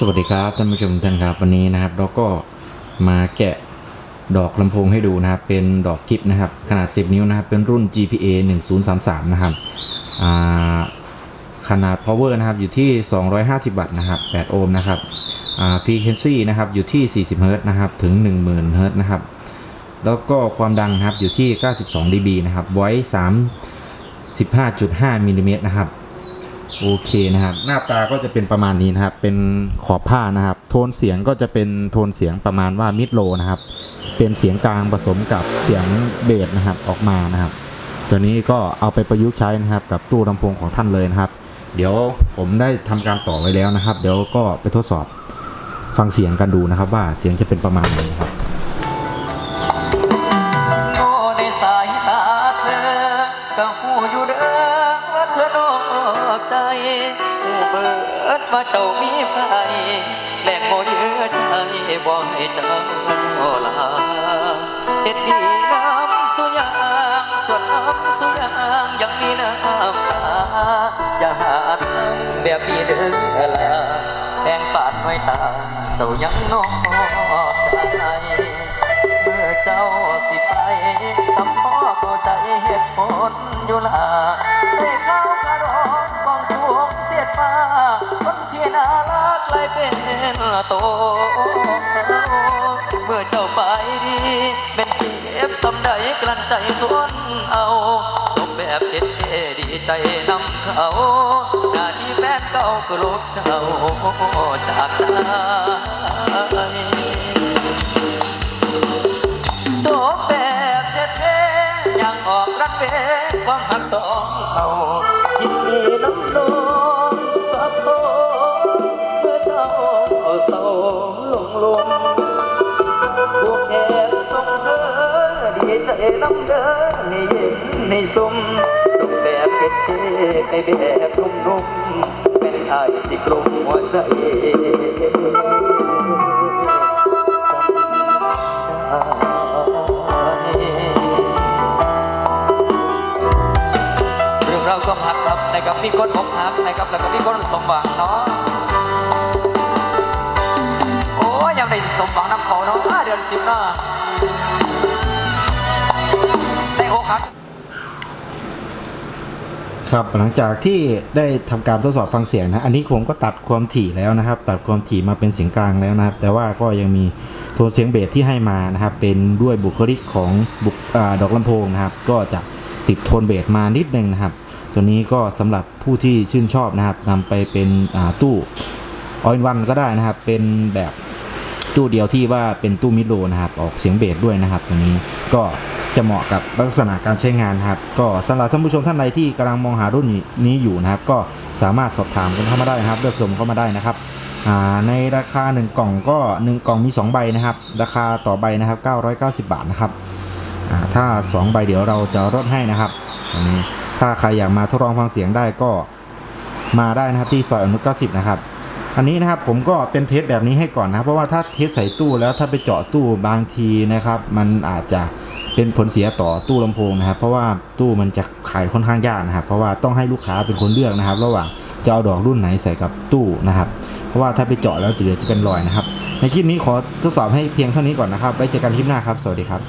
สวัสดีครับท่านผู้ชมท่านครับวันนี้นะครับ เราก็มาแกะดอกลำโพงให้ดูนะครับ เป็นดอกกิฟนะครับ ขนาด 10 นิ้วนะครับ เป็นรุ่น GPA 1033 นะครับอ่าขนาด power นะครับอยู่ที่ 250 วัตต์นะครับ8โอห์มนะครับ frequency นะครับอยู่ที่ 40 เฮิรตซ์นะครับถึง 10,000 เฮิรตซ์นะครับ แล้วก็ความดังนะครับอยู่ที่ 92 dB นะครับ voice 3 15.5มิลลิเมตรนะครับ โอเคนะครับ หน้าตาก็จะเป็นประมาณนี้นะครับ เป็นขอบผ้านะครับ โทนเสียงก็จะเป็นโทนเสียงประมาณว่ามิดโลนะครับ เป็นเสียงกลางผสมกับเสียงเบสนะครับออกมานะครับ ตัวนี้ก็เอาไปประยุกต์ใช้นะครับ กับตู้ลำโพงของท่านเลยนะครับ เดี๋ยวผมได้ทำการต่อไว้แล้วนะครับ เดี๋ยวก็ไปทดสอบฟังเสียงกันดูนะครับ ว่าเสียงจะเป็นประมาณไหนครับ หูเบิดว่าเจ้ามีไฟแลกบ่เยือใจบ่ให้เจ้าลาเฮ็ดดีงามสุยางส่วนน้ำสุยางยังมีน้ำตาอย่าหาทำแบบนี้เด้อล่ะแดงปาดไว้ตาเจ้ายังนอกใจเมื่อเจ้าสิไปทำพ่อเข้าใจเหตุผลอยู่ล่ะ กเลยเป็นโต เมื่อเจ้าไปดี เป็นเจ็บสำใดกลั้นใจทนเอาจบแบบเท่ดีใจนำเขาหน้าที่แฟนเก่าก็ลบเจ้าจากใจจบแบบเท่ๆยังออกรักเป็นความหักสองเขา ลงลมผู้แค่ส่งเธอดีใจน้ำเด้อในเย็นในสมจบแบบเท่ๆไปแบบนุ่มๆเป็นไอ้สิกลุ่มหัวใจเรื่องเราวก็หักครับนะครับมีคนอกหักนะครับแล้วก็มีคนสมหวังเนาะ ได้สมหวังน้ำเขาเนาะห้าเดือนสิบเนาะได้อกหักครับหลังจากที่ได้ทำการทดสอบฟังเสียงนะอันนี้ผมก็ตัดความถี่แล้วนะครับ ตัดความถี่มาเป็นเสียงกลางแล้วนะครับ แต่ว่าก็ยังมีโทนเสียงเบสที่ให้มานะครับ เป็นด้วยบุคลิกของบุอดอกลำโพงนะครับ ก็จะติดโทนเบสมานิดนึงนะครับ ตัวนี้ก็สำหรับผู้ที่ชื่นชอบนะครับนำไปเป็นตู้ออยวันก็ได้นะครับ เป็นแบบ ตู้เดียวที่ว่าเป็นตู้มิดโลนะครับ ออกเสียงเบสด้วยนะครับตัวนี้ก็จะเหมาะกับลักษณะการใช้งานครับ ก็สำหรับท่านผู้ชมท่านใดที่กำลังมองหารุ่นนี้อยู่นะครับ ก็สามารถสอบถามกันเข้ามาได้นะครับ เลือกชมเข้ามาได้นะครับในราคา 1 กล่องก็ 1 กล่องมี 2 ใบนะครับ ราคาต่อใบนะครับ 990 บาทนะครับอ่าถ้า 2 ใบเดี๋ยวเราจะลดให้นะครับอันนี้ถ้าใครอยากมาทดลองฟังเสียงได้ก็มาได้นะครับที่ซอยอนุ90นะครับ อันนี้นะครับผมก็เป็นเทสแบบนี้ให้ก่อนนะครับเพราะว่าถ้าเทสใส่ตู้แล้วถ้าไปเจาะตู้บางทีนะครับ มันอาจจะเป็นผลเสียต่อตู้ลำโพงนะครับ เพราะว่าตู้มันจะขายค่อนข้างยากนะครับ เพราะว่าต้องให้ลูกค้าเป็นคนเลือกนะครับ ระหว่างจะเอาดอกรุ่นไหนใส่กับตู้นะครับ เพราะว่าถ้าไปเจาะแล้วจะเหลือจะเป็นรอยนะครับ ในคลิปนี้ขอทดสอบให้เพียงเท่านี้ก่อนนะครับไว้เจอกันคลิปหน้าครับ สวัสดีครับ